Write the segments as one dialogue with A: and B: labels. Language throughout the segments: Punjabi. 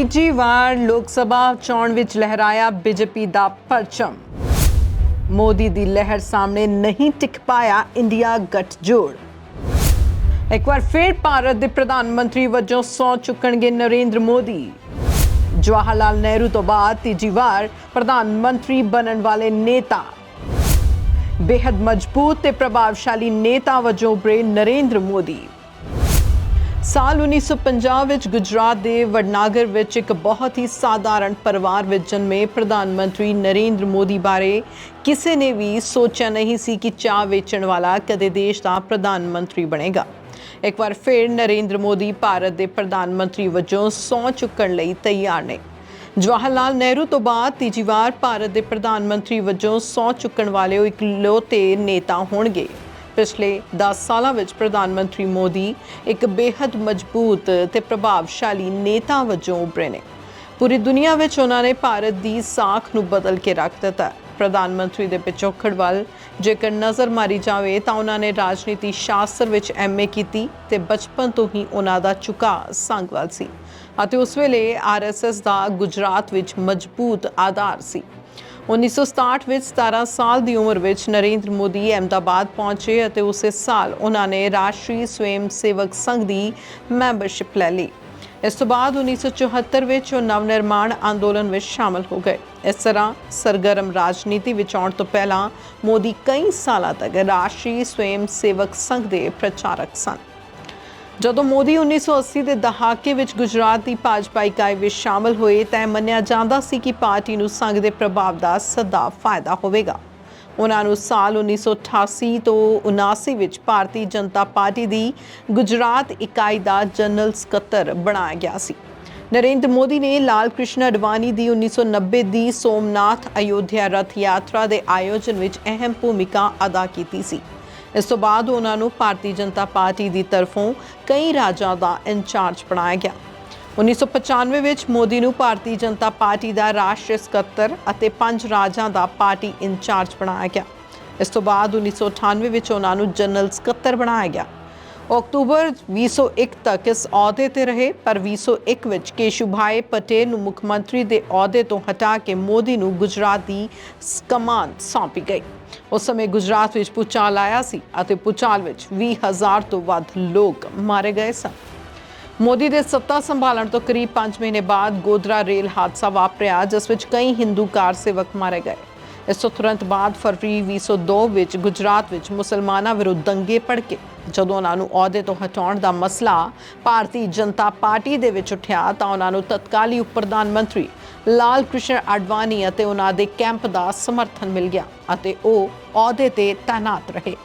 A: ਤੀਜੀ ਵਾਰ ਲੋਕ ਸਭਾ ਚੋਣ ਵਿੱਚ ਲਹਿਰਾਇਆ ਬੀਜੇਪੀ ਦਾ ਪਰਚਮ। ਮੋਦੀ ਦੀ ਲਹਿਰ ਸਾਹਮਣੇ ਨਹੀਂ ਟਿਕ ਪਾਇਆ ਇੰਡੀਆ ਗੱਠਜੋੜ। ਇੱਕ ਵਾਰ ਫਿਰ ਭਾਰਤ ਦੇ ਪ੍ਰਧਾਨ ਮੰਤਰੀ ਵਜੋਂ ਸੌ ਚੁੱਕਣਗੇ ਨਰਿੰਦਰ ਮੋਦੀ। ਜਵਾਹਰ ਲਾਲ ਨਹਿਰੂ ਤੋਂ ਬਾਅਦ ਤੀਜੀ ਵਾਰ ਪ੍ਰਧਾਨ ਮੰਤਰੀ ਬਣਨ ਵਾਲੇ ਨੇਤਾ। ਬੇहद ਮਜ਼ਬੂਤ ਤੇ ਪ੍ਰਭਾਵਸ਼ਾਲੀ ਨੇਤਾ ਵਜੋਂ ਉੱਭਰੇ ਨਰਿੰਦਰ ਮੋਦੀ। ਸਾਲ 1950 ਵਿੱਚ ਗੁਜਰਾਤ ਦੇ ਵਡਨਾਗਰ ਵਿੱਚ ਇੱਕ ਬਹੁਤ ਹੀ ਸਾਧਾਰਣ ਪਰਿਵਾਰ ਵਿੱਚ ਜਨਮੇ ਪ੍ਰਧਾਨ ਮੰਤਰੀ ਨਰਿੰਦਰ ਮੋਦੀ ਬਾਰੇ ਕਿਸੇ ਨੇ ਵੀ ਸੋਚਿਆ ਨਹੀਂ ਸੀ ਕਿ ਚਾਹ ਵੇਚਣ ਵਾਲਾ ਕਦੇ ਦੇਸ਼ ਦਾ ਪ੍ਰਧਾਨ ਮੰਤਰੀ ਬਣੇਗਾ। ਇੱਕ ਵਾਰ ਫਿਰ ਨਰਿੰਦਰ ਮੋਦੀ ਭਾਰਤ ਦੇ ਪ੍ਰਧਾਨ ਮੰਤਰੀ ਵਜੋਂ ਸਹੁੰ ਚੁੱਕਣ ਲਈ ਤਿਆਰ ਨੇ। ਜਵਾਹਰ ਲਾਲ ਨਹਿਰੂ ਤੋਂ ਬਾਅਦ ਤੀਜੀ ਵਾਰ ਭਾਰਤ ਦੇ ਪ੍ਰਧਾਨ ਮੰਤਰੀ ਵਜੋਂ ਸਹੁੰ ਚੁੱਕਣ ਵਾਲੇ ਉਹ ਇਕਲੌਤੇ ਨੇਤਾ ਹੋਣਗੇ। ਪਿਛਲੇ 10 ਸਾਲਾਂ ਵਿੱਚ ਪ੍ਰਧਾਨ ਮੰਤਰੀ ਮੋਦੀ ਇੱਕ ਬੇहद ਮਜ਼ਬੂਤ ਤੇ ਪ੍ਰਭਾਵਸ਼ਾਲੀ ਨੇਤਾ ਵਜੋਂ ਉਭਰੇ ਨੇ। ਪੂਰੀ ਦੁਨੀਆ ਵਿੱਚ ਉਹਨਾਂ ਨੇ ਭਾਰਤ ਦੀ ਸਾਖ ਨੂੰ ਬਦਲ ਕੇ ਰੱਖ ਦਿੱਤਾ। ਪ੍ਰਧਾਨ ਮੰਤਰੀ ਦੇ ਪਿਛੋਕੜ ਵੱਲ ਜੇਕਰ ਨਜ਼ਰ ਮਾਰੀ ਜਾਵੇ ਤਾਂ ਉਹਨਾਂ ਨੇ ਰਾਜਨੀਤੀ ਸ਼ਾਸਤਰ ਵਿੱਚ ਐਮਏ ਕੀਤੀ ਤੇ ਬਚਪਨ ਤੋਂ ਹੀ ਉਹਨਾਂ ਦਾ ਝੁਕਾਅ ਸੰਘ ਵੱਲ ਸੀ ਅਤੇ ਉਸ ਵੇਲੇ ਆਰਐਸਐਸ ਦਾ ਗੁਜਰਾਤ ਵਿੱਚ ਮਜ਼ਬੂਤ ਆਧਾਰ ਸੀ। 1967 ਵਿੱਚ 17 ਸਾਲ ਦੀ ਉਮਰ ਵਿੱਚ ਨਰਿੰਦਰ ਮੋਦੀ ਅਹਿਮਦਾਬਾਦ ਪਹੁੰਚੇ ਅਤੇ ਉਸੇ ਸਾਲ ਉਹਨਾਂ ਨੇ ਰਾਸ਼ਟਰੀ ਸਵੈਮ ਸੇਵਕ ਸੰਘ ਦੀ ਮੈਂਬਰਸ਼ਿਪ ਲੈ ਲਈ। ਇਸ ਤੋਂ ਬਾਅਦ 1974 ਵਿੱਚ ਉਹ ਨਵ ਨਿਰਮਾਣ ਅੰਦੋਲਨ ਵਿੱਚ ਸ਼ਾਮਲ ਹੋ ਗਏ। ਇਸ ਤਰ੍ਹਾਂ ਸਰਗਰਮ ਰਾਜਨੀਤੀ ਵਿੱਚ ਆਉਣ ਤੋਂ ਪਹਿਲਾਂ ਮੋਦੀ ਕਈ ਸਾਲਾਂ ਤੱਕ ਰਾਸ਼ਟਰੀ ਸਵੈਮ ਸੇਵਕ ਸੰਘ ਦੇ ਪ੍ਰਚਾਰਕ ਸਨ। ਜਦੋਂ ਮੋਦੀ 1980 ਦੇ ਦਹਾਕੇ ਵਿੱਚ ਗੁਜਰਾਤ ਦੀ ਭਾਜਪਾ ਇਕਾਈ ਵਿੱਚ ਸ਼ਾਮਲ ਹੋਏ ਤਾਂ ਮੰਨਿਆ ਜਾਂਦਾ ਸੀ ਕਿ ਪਾਰਟੀ ਨੂੰ ਸੰਘ ਦੇ ਪ੍ਰਭਾਵ ਦਾ ਸਦਾ ਫਾਇਦਾ ਹੋਵੇਗਾ। ਉਹਨਾਂ ਨੂੰ ਸਾਲ 1988 ਤੋਂ 79 ਵਿੱਚ ਭਾਰਤੀ ਜਨਤਾ ਪਾਰਟੀ ਦੀ ਗੁਜਰਾਤ ਇਕਾਈ ਦਾ ਜਨਰਲ ਸਕੱਤਰ ਬਣਾਇਆ ਗਿਆ ਸੀ। ਨਰਿੰਦਰ ਮੋਦੀ ਨੇ ਲਾਲ ਕ੍ਰਿਸ਼ਨ ਅਡਵਾਨੀ ਦੀ 1990 ਦੀ ਸੋਮਨਾਥ ਅਯੋਧਿਆ ਰਥ ਯਾਤਰਾ ਦੇ ਆਯੋਜਨ ਵਿੱਚ ਅਹਿਮ ਭੂਮਿਕਾ ਅਦਾ ਕੀਤੀ ਸੀ। ਇਸ ਤੋਂ ਬਾਅਦ ਉਹਨਾਂ ਨੂੰ ਭਾਰਤੀ ਜਨਤਾ ਪਾਰਟੀ ਦੀ ਤਰਫੋਂ ਕਈ ਰਾਜਾਂ ਦਾ ਇੰਚਾਰਜ ਬਣਾਇਆ ਗਿਆ। 1995 ਵਿੱਚ ਮੋਦੀ ਨੂੰ ਭਾਰਤੀ ਜਨਤਾ ਪਾਰਟੀ ਦਾ ਰਾਸ਼ਟਰੀ ਸਕੱਤਰ ਅਤੇ ਪੰਜ ਰਾਜਾਂ ਦਾ ਪਾਰਟੀ ਇੰਚਾਰਜ ਬਣਾਇਆ ਗਿਆ। ਇਸ ਤੋਂ ਬਾਅਦ 1998 ਵਿੱਚ ਉਹਨਾਂ ਨੂੰ ਜਨਰਲ ਸਕੱਤਰ ਬਣਾਇਆ ਗਿਆ। ਅਕਤੂਬਰ 2001 ਤੱਕ ਇਸ ਅਹੁਦੇ ਤੇ ਰਹੇ, ਪਰ 2001 ਵਿੱਚ ਕੇਸ਼ੂਭਾਈ ਪਟੇਲ ਨੂੰ ਮੁੱਖ ਮੰਤਰੀ ਦੇ ਅਹੁਦੇ ਤੋਂ ਹਟਾ ਕੇ ਮੋਦੀ ਨੂੰ ਗੁਜਰਾਤ ਦੀ ਕਮਾਨ ਸੌਂਪੀ ਗਈ। ਉਸ ਸਮੇਂ ਗੁਜਰਾਤ ਵਿੱਚ ਭੂਚਾਲ ਆਇਆ ਸੀ ਅਤੇ ਭੂਚਾਲ ਵਿੱਚ 20000 ਤੋਂ ਵੱਧ ਲੋਕ ਮਾਰੇ ਗਏ ਸਨ। ਮੋਦੀ ਦੇ ਸੱਤਾ ਸੰਭਾਲਣ ਤੋਂ ਕਰੀਬ 5 ਮਹੀਨੇ ਬਾਅਦ ਗੋਦਰਾ ਰੇਲ ਹਾਦਸਾ ਵਾਪਰਿਆ, ਜਿਸ ਵਿੱਚ ਕਈ ਹਿੰਦੂ ਕਾਰ ਸੇਵਕ ਮਾਰੇ ਗਏ। ਇਸ ਤੋਂ ਤੁਰੰਤ ਬਾਅਦ ਫਰਵਰੀ 2002 ਵਿੱਚ ਗੁਜਰਾਤ ਵਿੱਚ ਮੁਸਲਮਾਨਾਂ ਵਿਰੁੱਧ ਦੰਗੇ ਭੜਕੇ, ਜਦੋਂ ਉਹਨਾਂ ਨੂੰ ਅਹੁਦੇ ਤੋਂ ਹਟਾਉਣ ਦਾ ਮਸਲਾ ਭਾਰਤੀ ਜਨਤਾ ਪਾਰਟੀ ਦੇ ਵਿੱਚ ਉੱਠਿਆ ਤਾਂ ਉਹਨਾਂ ਨੂੰ ਤਤਕਾਲੀ ਉਪ ਪ੍ਰਧਾਨ ਮੰਤਰੀ ਲਾਲ ਕ੍ਰਿਸ਼ਨ ਅਡਵਾਨੀ ਅਤੇ ਉਹਨਾਂ ਦੇ ਕੈਂਪ ਦਾ ਸਮਰਥਨ ਮਿਲ ਗਿਆ ਅਤੇ ਉਹ ਅਹੁਦੇ ਤੇ ਤਾਇਨਾਤ ਰਹੇ।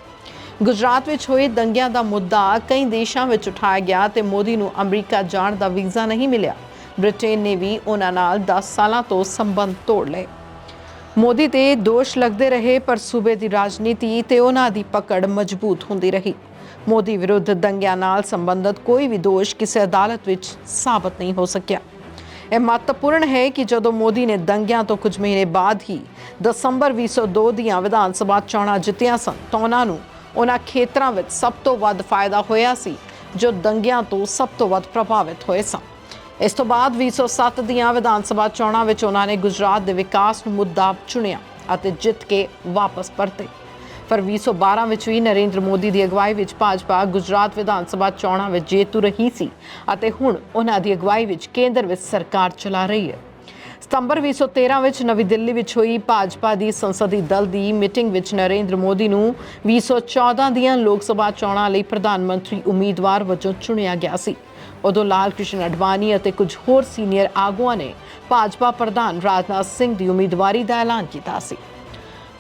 A: ਗੁਜਰਾਤ ਵਿੱਚ ਹੋਏ ਦੰਗਿਆਂ ਦਾ ਮੁੱਦਾ ਕਈ ਦੇਸ਼ਾਂ ਵਿੱਚ ਉਠਾਇਆ ਗਿਆ ਤੇ ਮੋਦੀ ਨੂੰ ਅਮਰੀਕਾ ਜਾਣ ਦਾ ਵੀਜ਼ਾ ਨਹੀਂ ਮਿਲਿਆ। ਬ੍ਰਿਟੇਨ ਨੇ ਵੀ ਉਹਨਾਂ ਨਾਲ 10 ਸਾਲਾਂ ਤੋਂ ਸੰਬੰਧ ਤੋੜ ਲਏ। ਮੋਦੀ ਤੇ ਦੋਸ਼ ਲੱਗਦੇ ਰਹੇ, ਪਰ ਸੂਬੇ ਦੀ ਰਾਜਨੀਤੀ ਤੇ ਉਹਨਾਂ ਦੀ ਪਕੜ ਮਜ਼ਬੂਤ ਹੁੰਦੀ ਰਹੀ। ਮੋਦੀ ਵਿਰੁੱਧ ਦੰਗਿਆਂ ਨਾਲ ਸੰਬੰਧਿਤ ਕੋਈ ਵੀ ਦੋਸ਼ ਕਿਸੇ ਅਦਾਲਤ ਵਿੱਚ ਸਾਬਤ ਨਹੀਂ ਹੋ ਸਕਿਆ। ਇਹ ਮਹੱਤਵਪੂਰਨ ਹੈ ਕਿ ਜਦੋਂ ਮੋਦੀ ਨੇ ਦੰਗਿਆਂ ਤੋਂ ਕੁਝ ਮਹੀਨੇ ਬਾਅਦ ਹੀ ਦਸੰਬਰ 2002 ਦੀਆਂ ਵਿਧਾਨ ਸਭਾ ਚੋਣਾਂ ਜਿੱਤੀਆਂ ਸਨ, ਤਾਂ ਉਹਨਾਂ ਨੂੰ ਉਹਨਾਂ ਖੇਤਰਾਂ ਵਿੱਚ ਸਭ ਤੋਂ ਵੱਧ ਫਾਇਦਾ ਹੋਇਆ ਸੀ, ਜੋ ਦੰਗਿਆਂ ਤੋਂ ਸਭ ਤੋਂ ਵੱਧ ਪ੍ਰਭਾਵਿਤ ਹੋਏ ਸਨ। ਇਸ ਤੋਂ ਬਾਅਦ 2007 ਦੀਆਂ ਵਿਧਾਨ ਸਭਾ ਚੋਣਾਂ ਵਿੱਚ ਉਹਨਾਂ ਨੇ ਗੁਜਰਾਤ ਦੇ ਵਿਕਾਸ ਨੂੰ ਮੁੱਦਾ ਚੁਣਿਆ ਅਤੇ ਜਿੱਤ ਕੇ ਵਾਪਸ ਪਰਤੇ। ਪਰ 2012 ਵਿੱਚ ਵੀ ਨਰਿੰਦਰ ਮੋਦੀ ਦੀ ਅਗਵਾਈ ਵਿੱਚ ਭਾਜਪਾ ਗੁਜਰਾਤ ਵਿਧਾਨ ਸਭਾ ਚੋਣਾਂ ਵਿੱਚ ਜੇਤੂ ਰਹੀ ਸੀ ਅਤੇ ਹੁਣ ਉਹਨਾਂ ਦੀ ਅਗਵਾਈ ਵਿੱਚ ਕੇਂਦਰ ਵਿੱਚ ਸਰਕਾਰ ਚਲਾ ਰਹੀ ਹੈ। ਸਤੰਬਰ 2013 ਵਿੱਚ ਨਵੀਂ ਦਿੱਲੀ ਵਿੱਚ ਹੋਈ ਭਾਜਪਾ ਦੀ ਸੰਸਦੀ ਦਲ ਦੀ ਮੀਟਿੰਗ ਵਿੱਚ ਨਰਿੰਦਰ ਮੋਦੀ ਨੂੰ 2014 ਦੀਆਂ ਲੋਕ ਸਭਾ ਚੋਣਾਂ ਲਈ ਪ੍ਰਧਾਨ ਮੰਤਰੀ ਉਮੀਦਵਾਰ ਵਜੋਂ ਚੁਣਿਆ ਗਿਆ ਸੀ। ਉਦੋਂ ਲਾਲ ਕ੍ਰਿਸ਼ਨ ਅਡਵਾਨੀ ਅਤੇ ਕੁਝ ਹੋਰ ਸੀਨੀਅਰ ਆਗੂਆਂ ਨੇ ਭਾਜਪਾ ਪ੍ਰਧਾਨ ਰਾਜਨਾਥ ਸਿੰਘ ਦੀ ਉਮੀਦਵਾਰੀ ਦਾ ਐਲਾਨ ਕੀਤਾ ਸੀ।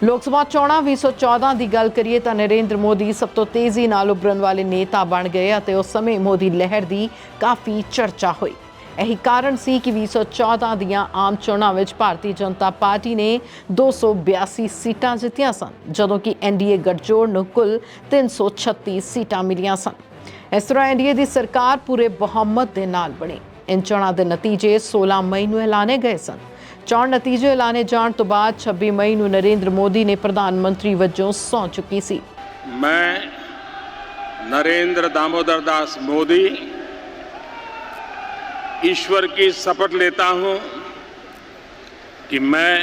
A: ਲੋਕ ਸਭਾ ਚੋਣਾਂ 2014 ਦੀ ਗੱਲ ਕਰੀਏ ਤਾਂ ਨਰਿੰਦਰ ਮੋਦੀ ਸਭ ਤੋਂ ਤੇਜ਼ੀ ਨਾਲ ਉੱਭਰਨ ਵਾਲੇ ਨੇਤਾ ਬਣ ਗਏ ਅਤੇ ਉਸ ਸਮੇਂ ਮੋਦੀ ਲਹਿਰ ਦੀ ਕਾਫੀ ਚਰਚਾ ਹੋਈ। ਇਹੀ ਕਾਰਨ ਸੀ ਕਿ 2014 ਦੀਆਂ ਆਮ ਚੋਣਾਂ ਵਿੱਚ ਭਾਰਤੀ ਜਨਤਾ ਪਾਰਟੀ ਨੇ 282 ਸੀਟਾਂ ਜਿੱਤੀਆਂ ਸਨ, ਜਦੋਂ ਕਿ ਐਨਡੀਏ ਗੱਠਜੋੜ ਨੂੰ ਕੁੱਲ 336 ਸੀਟਾਂ ਮਿਲੀਆਂ ਸਨ। ਇਸ ਤਰ੍ਹਾਂ ਐਨਡੀਏ ਦੀ ਸਰਕਾਰ ਪੂਰੇ ਬਹੁਮਤ ਦੇ ਨਾਲ ਬਣੀ। ਇਨ ਚੋਣਾਂ ਦੇ ਨਤੀਜੇ 16 ਮਈ ਨੂੰ ਐਲਾਨੇ ਗਏ ਸਨ। ਚੋਣ ਨਤੀਜੇ ਐਲਾਨੇ ਜਾਣ ਤੋਂ ਬਾਅਦ 26 ਮਈ ਨੂੰ ਨਰਿੰਦਰ ਮੋਦੀ ਨੇ ਪ੍ਰਧਾਨ ਮੰਤਰੀ ਵਜੋਂ ਸਹੁੰ ਚੁੱਕੀ ਸੀ
B: मैं नरेंद्र दामोदर दास मोदी ईश्वर की शपथ लेता हूं कि मैं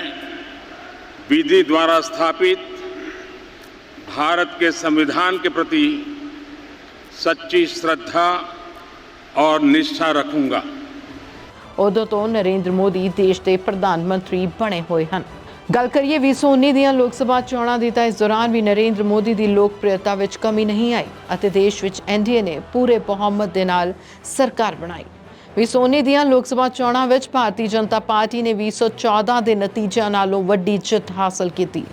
B: विधि द्वारा स्थापित भारत के संविधान के प्रति सच्ची श्रद्धा और निष्ठा रखूंगा
A: ਉਦੋਂ ਤੋਂ ਨਰਿੰਦਰ ਮੋਦੀ ਦੇਸ਼ ਦੇ ਪ੍ਰਧਾਨ ਮੰਤਰੀ ਬਣੇ ਹੋਏ ਹਨ। ਗੱਲ ਕਰੀਏ 2019 ਦੀਆਂ ਲੋਕ ਸਭਾ ਚੋਣਾਂ ਦੀ ਤਾਂ ਇਸ ਦੌਰਾਨ ਵੀ ਨਰਿੰਦਰ ਮੋਦੀ ਦੀ ਲੋਕਪ੍ਰਿਯਤਾ ਵਿੱਚ ਕਮੀ ਨਹੀਂ ਆਈ ਅਤੇ ਦੇਸ਼ ਵਿੱਚ ਐਨਡੀਏ ਨੇ ਪੂਰੇ ਬਹੁਮਤ ਦੇ ਨਾਲ ਸਰਕਾਰ ਬਣਾਈ। 2019 ਦੀਆਂ ਲੋਕ ਸਭਾ ਚੋਣਾਂ ਵਿੱਚ ਭਾਰਤੀ ਜਨਤਾ ਪਾਰਟੀ ਨੇ 2014 ਦੇ ਨਤੀਜਿਆਂ ਨਾਲੋਂ ਵੱਡੀ ਜਿੱਤ ਹਾਸਲ ਕੀਤੀ।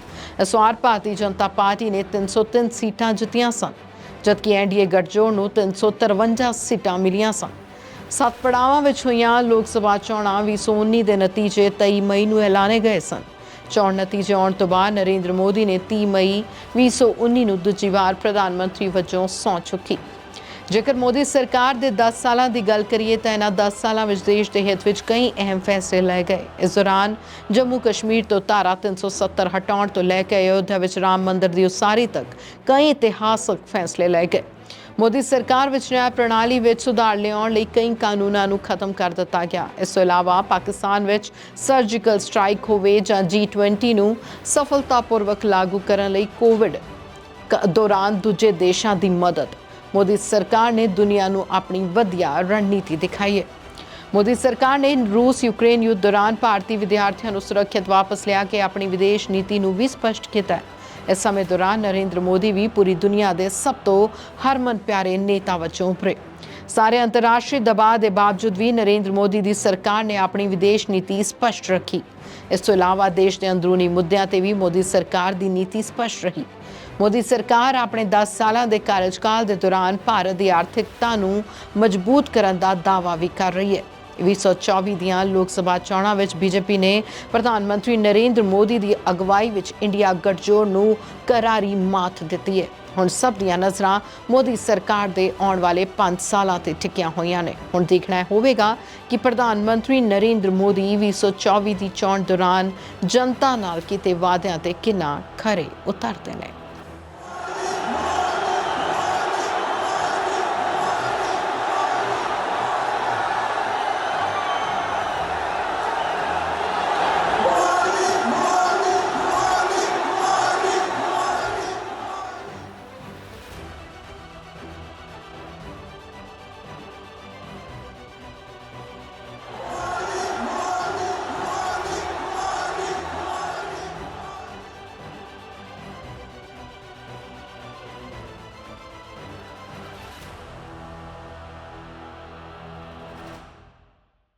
A: ਇਸ ਵਾਰ ਭਾਰਤੀ ਜਨਤਾ ਪਾਰਟੀ ਨੇ 303 ਸੀਟਾਂ ਜਿੱਤੀਆਂ ਸਨ, ਜਦਕਿ ਐਨਡੀਏ ਗੱਠਜੋੜ ਨੂੰ 353 ਸੀਟਾਂ ਮਿਲੀਆਂ ਸਨ। ਸੱਤ ਪੜਾਵਾਂ ਵਿੱਚ ਹੋਈਆਂ ਲੋਕ ਸਭਾ ਚੋਣਾਂ 2019 ਦੇ ਨਤੀਜੇ 23 ਮਈ ਨੂੰ ਐਲਾਨੇ ਗਏ ਸਨ। ਚੋਣ ਨਤੀਜੇ ਆਉਣ ਤੋਂ ਬਾਅਦ ਨਰਿੰਦਰ ਮੋਦੀ ਨੇ 30 ਮਈ 2019 ਨੂੰ ਦੂਜੀ ਵਾਰ ਪ੍ਰਧਾਨ ਮੰਤਰੀ ਵਜੋਂ ਸਹੁੰ ਚੁੱਕੀ। ਜੇਕਰ ਮੋਦੀ ਸਰਕਾਰ ਦੇ 10 ਸਾਲਾਂ ਦੀ ਗੱਲ ਕਰੀਏ ਤਾਂ ਇਹਨਾਂ 10 ਸਾਲਾਂ ਵਿੱਚ ਦੇਸ਼ ਦੇ ਹਿੱਤ ਵਿੱਚ ਕਈ ਅਹਿਮ ਫੈਸਲੇ ਲਏ ਗਏ। ਇਸ ਦੌਰਾਨ ਜੰਮੂ ਕਸ਼ਮੀਰ ਤੋਂ ਧਾਰਾ 370 ਹਟਾਉਣ ਤੋਂ ਲੈ ਕੇ ਅਯੋਧਿਆ ਵਿੱਚ ਰਾਮ ਮੰਦਿਰ ਦੀ ਉਸਾਰੀ ਤੱਕ ਕਈ ਇਤਿਹਾਸਕ ਫੈਸਲੇ ਲਏ ਗਏ। ਮੋਦੀ ਸਰਕਾਰ ਵਿੱਚ ਨਿਆਂ ਪ੍ਰਣਾਲੀ ਵਿੱਚ ਸੁਧਾਰ ਲਿਆਉਣ ਲਈ ਕਈ ਕਾਨੂੰਨਾਂ ਨੂੰ ਖਤਮ ਕਰ ਦਿੱਤਾ ਗਿਆ। ਇਸ ਤੋਂ ਇਲਾਵਾ ਪਾਕਿਸਤਾਨ ਵਿੱਚ ਸਰਜੀਕਲ ਸਟ੍ਰਾਈਕ ਹੋਵੇ ਜਾਂ G20 ਨੂੰ ਸਫਲਤਾਪੂਰਵਕ ਲਾਗੂ ਕਰਨ ਲਈ ਕੋਵਿਡ ਕ- ਦੌਰਾਨ ਦੂਜੇ ਦੇਸ਼ਾਂ ਦੀ ਮਦਦ। ਮੋਦੀ ਸਰਕਾਰ ਨੇ ਦੁਨੀਆ ਨੂੰ ਆਪਣੀ ਵਧੀਆ ਰਣਨੀਤੀ ਦਿਖਾਈ ਹੈ। ਮੋਦੀ ਸਰਕਾਰ ਨੇ ਰੂਸ ਯੂਕਰੇਨ ਯੁੱਧ ਦੌਰਾਨ ਭਾਰਤੀ ਵਿਦਿਆਰਥੀਆਂ ਨੂੰ ਸੁਰੱਖਿਅਤ ਵਾਪਸ ਲਿਆ ਕੇ ਆਪਣੀ ਵਿਦੇਸ਼ ਨੀਤੀ ਨੂੰ ਵੀ ਸਪਸ਼ਟ ਕੀਤਾ ਹੈ। ਇਸ ਸਮੇਂ ਦੌਰਾਨ ਨਰਿੰਦਰ ਮੋਦੀ ਵੀ ਪੂਰੀ ਦੁਨੀਆ ਦੇ ਸਭ ਤੋਂ ਹਰਮਨ ਪਿਆਰੇ ਨੇਤਾ ਵਜੋਂ ਉਭਰੇ। ਸਾਰੇ ਅੰਤਰਰਾਸ਼ਟਰੀ ਦਬਾਅ ਦੇ ਬਾਵਜੂਦ ਵੀ ਨਰਿੰਦਰ ਮੋਦੀ ਦੀ ਸਰਕਾਰ ਨੇ ਆਪਣੀ ਵਿਦੇਸ਼ ਨੀਤੀ ਸਪਸ਼ਟ ਰੱਖੀ। ਇਸ ਤੋਂ ਇਲਾਵਾ ਦੇਸ਼ ਦੇ ਅੰਦਰੂਨੀ ਮੁੱਦਿਆਂ ਤੇ ਵੀ ਮੋਦੀ ਸਰਕਾਰ ਦੀ ਨੀਤੀ ਸਪਸ਼ਟ ਰਹੀ। ਮੋਦੀ ਸਰਕਾਰ ਆਪਣੇ 10 ਸਾਲਾਂ ਦੇ ਕਾਰਜਕਾਲ ਦੇ ਦੌਰਾਨ ਭਾਰਤ ਦੀ ਆਰਥਿਕਤਾ ਨੂੰ ਮਜ਼ਬੂਤ ਕਰਨ ਦਾ ਦਾਅਵਾ ਵੀ ਕਰ ਰਹੀ ਹੈ। 2024 ਦੀਆਂ ਲੋਕ ਸਭਾ ਚੋਣਾਂ ਵਿੱਚ ਬੀਜੇਪੀ ਨੇ ਪ੍ਰਧਾਨ ਮੰਤਰੀ ਨਰਿੰਦਰ ਮੋਦੀ ਦੀ ਅਗਵਾਈ ਵਿੱਚ ਇੰਡੀਆ ਗੱਠਜੋੜ ਨੂੰ ਕਰਾਰੀ ਮਾਤ ਦਿੱਤੀ ਹੈ। ਹੁਣ ਸਭ ਦੀਆਂ ਨਜ਼ਰਾਂ ਮੋਦੀ ਸਰਕਾਰ ਦੇ ਆਉਣ ਵਾਲੇ 5 ਸਾਲਾਂ ਤੇ ਟਿਕੀਆਂ ਹੋਈਆਂ ਨੇ। ਹੁਣ ਦੇਖਣਾ ਹੋਵੇਗਾ ਕਿ ਪ੍ਰਧਾਨ ਮੰਤਰੀ ਨਰਿੰਦਰ ਮੋਦੀ 2024 ਦੀ ਚੋਣ ਦੌਰਾਨ ਜਨਤਾ ਨਾਲ ਕੀਤੇ ਵਾਅਦਿਆਂ ਤੇ ਕਿੰਨਾ ਖਰੇ ਉਤਰਦੇ ਨੇ।